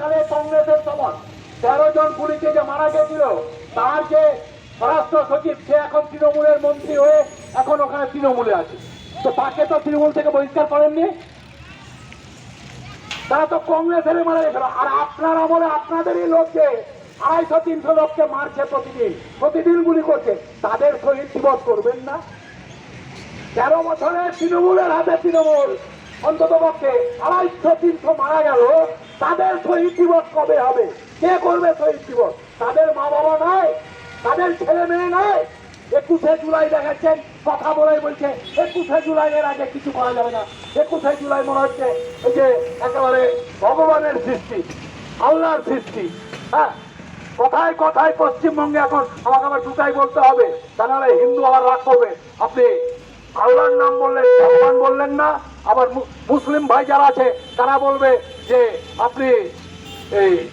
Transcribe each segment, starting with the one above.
সালে কংগ্রেসের সময় তেরো জন পুলিশে যে মারা গেছিল, তার যে স্বরাষ্ট্র সচিব, সে এখন তৃণমূলের মন্ত্রী হয়ে এখন ওখানে তৃণমূলে আছে। তো তাকে তো তৃণমূল থেকে বহিষ্কার করেননি? তারা তো কংগ্রেসের মারা গেছিল। আর আপনার আমলে আপনাদেরই লোককে, আড়াইশো, তিনশো লোককে মারছে প্রতিদিন। প্রতিদিন গুলি করছে। তাদের শহীদ দিবস করবেন না। তেরো বছরে তৃণমূলের হাতে তৃণমূল অন্তত পক্ষে আড়াইশো, তিনশো মারা গেল। তাদের শহীদ দিবস কবে হবে? কে করবে শহীদ দিবস? তাদের মা বাবা নাই, তাদের ছেলে মেয়ে নাই। একুশে জুলাই দেখাচ্ছেন কথা বলে বলছে, একুশে জুলাই এর আগে কিছু করা যাবে না। একুশে জুলাই মনে হচ্ছে এই যে একেবারে ভগবানের সৃষ্টি, আল্লাহর সৃষ্টি। হ্যাঁ কথায় কথায় পশ্চিমবঙ্গে এখন আমাকে আবার দুটাই বলতে হবে। তা হিন্দু আবার রাগ করবে। আপনি আল্লাহর নাম বললেন, ভগবান বললেন না। আবার মুসলিম ভাই যারা আছে, তারা বলবে যে, আপনি এই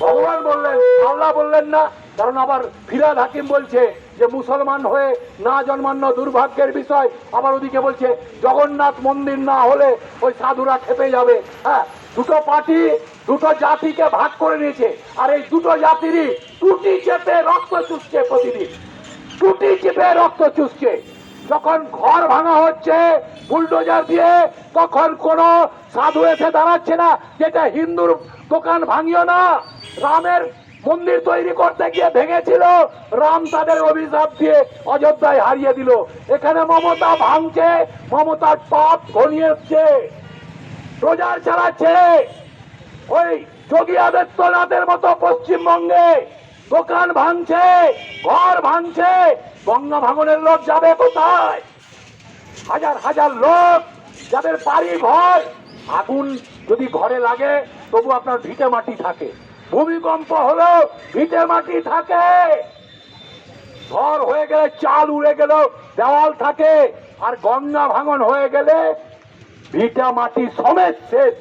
ভগবান বললেন, আল্লাহ বললেন না। কারণ আবার ফিরাদ হাকিম বলছে যে, মুসলমান হয়ে না জন্মান্য দুর্ভাগ্যের বিষয়। আবার ওদিকে বলছে, জগন্নাথ মন্দির না হলে ওই সাধুরা খেপে যাবে। হ্যাঁ দুটো পার্টি, দুটো জাতিকে ভাগ করে নিয়েছে। আর এই দুটো জাতিরই টুটি চেপে রক্ত চুষছে প্রতিদিন। টুটি চেপে রক্ত চুষছে। যখন ঘর ভাঙা হচ্ছে, বুলডোজার দিয়ে, তখন কোন সাধু এসে দাঁড়াচ্ছে না, যেটা হিন্দুর দোকান ভাঙিও না। রামের মন্দির তৈরি করতে গিয়ে ভেঙেছিল, রাম তাদের অভিশাপ দিয়ে অযোধ্যায় হারিয়ে দিল। এখানে মমতা ভাঙছে, মমতার পাপ ঘনিয়ে এসছে। প্রচার চালাচ্ছে ওই যোগী আদিত্যনাথের মতো পশ্চিমবঙ্গে দোকান ভাঙছে, ঘর ভাঙছে গঙ্গা ভাঙনের লোক যাবে কোথায়? হাজার হাজার লোক যাদের বাড়ি ঘর, আগুন যদি ঘরে লাগে, তবু আপনার ভিটে মাটি থাকে। ভূমিকম্প হলো ভিটে মাটি থাকে। ঘর হয়ে গেলে চাল উড়ে গেল, দেওয়াল থাকে, আর গঙ্গা ভাঙন হয়ে গেলে ভিটা মাটি সমেত শেষ।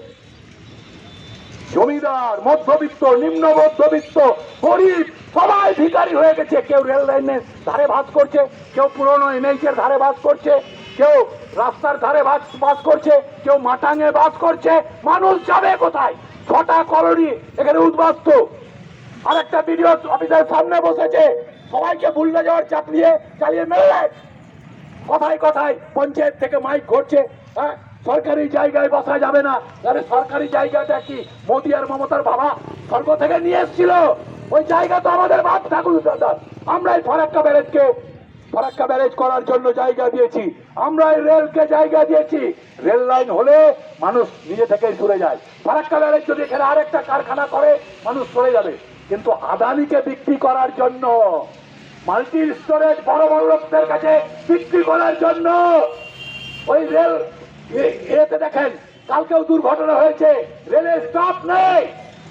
জমিদার, মধ্যবিত্ত নিম্ন মধ্যবিত্ত গরিব সবাই ভিকারি হয়ে গেছে, কেউ রেল লাইনের ধারে বাস করছে, কেউ পুরনো এনএইচ এর ধারে বাস করছে, কেউ রাস্তার ধারে বাস বাস করছে, কেউ মাটাঙে বাস করছে, মানুষ যাবে কোথায়? ছটা কলোনি এখানে উদ্বাস্ত। আর একটা ভিডিও অফিসের সামনে বসেছে, সবাইকে বুলডে যাওয়ার চাপিয়ে চালিয়ে মেরে। কথায় কথায় পঞ্চায়েত থেকে মাইক ঘটছে হ্যাঁ? সরকারি জায়গায় বসা যাবে না। আরে সরকারি জায়গাটা কি? মোদি আর মমতার বাবা স্বর্গ থেকে নিয়ে এসেছিল। ওই জায়গা তো আমাদের বাপ ঠাকুর দাদা। আমরাই ফরাক্কা ব্যারেজকে, ফরাক্কা ব্যারেজ করার জন্য জায়গা দিয়েছি। আমরা আমরাই রেলকে জায়গা দিয়েছি। রেল লাইন হলে মানুষ নিজে থেকেই সরে যায়। ফরাক্কা ব্যারেজ যদি এখানে আরেকটা কারখানা করে, মানুষ সরে যাবে। কিন্তু আদানিকে বিক্রি করার জন্য মাল্টি স্টোরেজ বড় বড় লোকদের কাছে বিক্রি করার জন্য, ওই রেল এতে দেখেন, কালকেও দুর্ঘটনা হয়েছে। রেলের স্টপ নেই।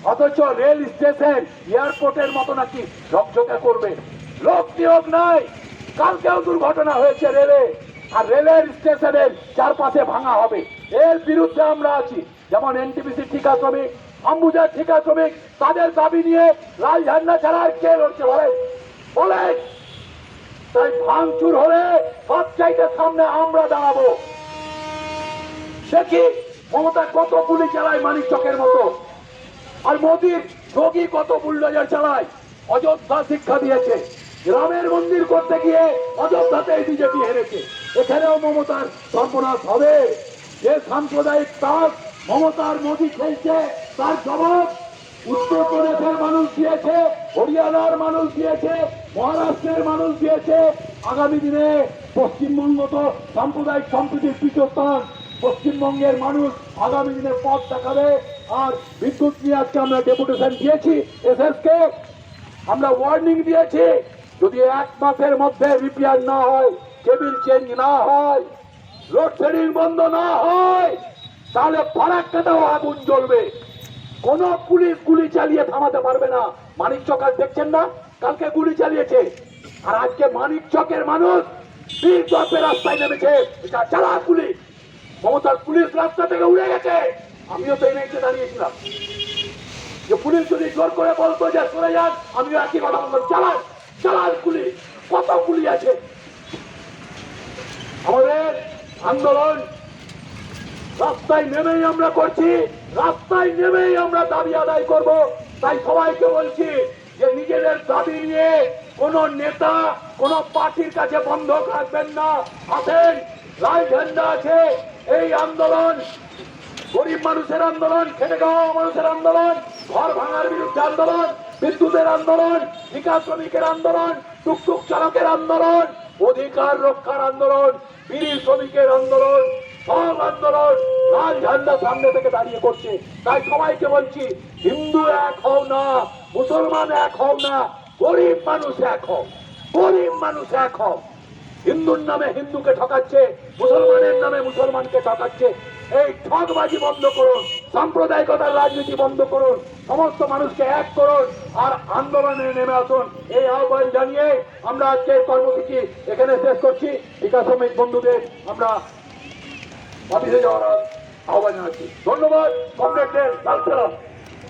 অথচ রেল স্টেশন এয়ারপোর্টের মতো নাকি ঝকঝকে করবে। লোক নিয়োগ নাই, কালকেও দুর্ঘটনা হয়েছে রেলে, আর রেলের স্টেশনের চারপাশে ভাঙা হবে। এর বিরুদ্ধে আমরা আছি। যেমন এনটিপিসি ঠিকা শ্রমিক, অম্বুজার ঠিকা শ্রমিক, তাদের দাবি নিয়ে লাল ঝান্ডা ছাড়া কে লড়ছে বলেন? বলেন! তাই ভাঙচুর হলে সব চাইতে সামনে আমরা দাঁড়াবো। দেখি মমতা কত গুলি চালায় মানিক চকের মতো? আর মোদির যোগী কত বুলডোজার চালায়? অযোধ্যা শিক্ষা দিয়েছে। রামের মন্দির করতে গিয়ে অযোধ্যাতে বিজেপি হেরেছে। এখানেও মমতার সর্বনাশ হবে। যে সাম্প্রদায়িক তাস মমতার মোদী খেলছে, তার জবাব উত্তরপ্রদেশের মানুষ দিয়েছে, হরিয়ানার মানুষ দিয়েছে, মহারাষ্ট্রের মানুষ দিয়েছে। আগামী দিনে পশ্চিমবঙ্গ তো সাম্প্রদায়িক সম্প্রীতির পীঠস্থান পশ্চিমবঙ্গের মানুষ আগামী দিনে পথ দেখাবে। আর বিদ্যুৎ নিয়ে আজকে আমরা ডেপুটেশন দিয়েছি এসএস কে আমরা ওয়ার্নিং দিয়েছি, যদি এক মাসের মধ্যে রিপেয়ার না হয় কেবিল চেঞ্জ না হয় লোডশেডিং বন্ধ না হয়, তাহলে ফারাক্কাতেও আগুন জ্বলবে। কোন পুলিশ গুলি চালিয়ে থামাতে পারবে না। মানিক আজ দেখছেন না? কালকে গুলি চালিয়েছে। আর আজকে মানিক চকের মানুষ রাস্তায় নেমেছে। এটা চালা পুলিশ মমতার পুলিশ রাস্তা থেকে উড়ে গেছে। আমিও তো এনেছে দাঁড়িয়েছিলাম। যে পুলিশ যদি জোর করে বলতো যে, সরে যান, আমিও একই কথা বলতাম চালান চালান পুলিশ কত পুলিশ আছে? আমাদের আন্দোলন রাস্তায় নেমেই আমরা করছি, রাস্তায় নেমেই আমরা দাবি আদায় করব। তাই সবাইকে বলছি যে, নিজেদের দাবি নিয়ে কোন নেতা, কোন পার্টির কাছে বন্ধক রাখবেন না। আসেন লাল ঝান্ডা আছে, এই আন্দোলন গরিব মানুষের আন্দোলন খেটে খাওয়া মানুষের আন্দোলন, ঘর ভাঙার বিরুদ্ধে আন্দোলন, বিদ্যুতের আন্দোলন, বিকাশ শ্রমিকের আন্দোলন, টুকটুক চালকের আন্দোলন, অধিকার রক্ষার আন্দোলন, বিড়ি শ্রমিকের আন্দোলন, সব আন্দোলন লাল ঝান্ডা সামনে থেকে দাঁড়িয়ে করছে। তাই সবাইকে বলছি, হিন্দু এক হও না, মুসলমান এক হও না, গরিব মানুষ এক হও, গরিব মানুষ এক হও। হিন্দুর নামে হিন্দুকে ঠকাচ্ছে, মুসলমানের নামে মুসলমানকে ঠকাচ্ছে এই ঠকবাজি বন্ধ করুন, সাম্প্রদায়িকতার রাজনীতি বন্ধ করুন, সমস্ত মানুষকে এক করুন আর আন্দোলনে নেমে আসুন। এই আহ্বান জানিয়ে আমরা আজকে কর্মসূচি এখানে শেষ করছি। বিকাশ শ্রমিক বন্ধুদের আমরা অফিসে যাওয়ার আহ্বান জানাচ্ছি। ধন্যবাদ, কমরেডদের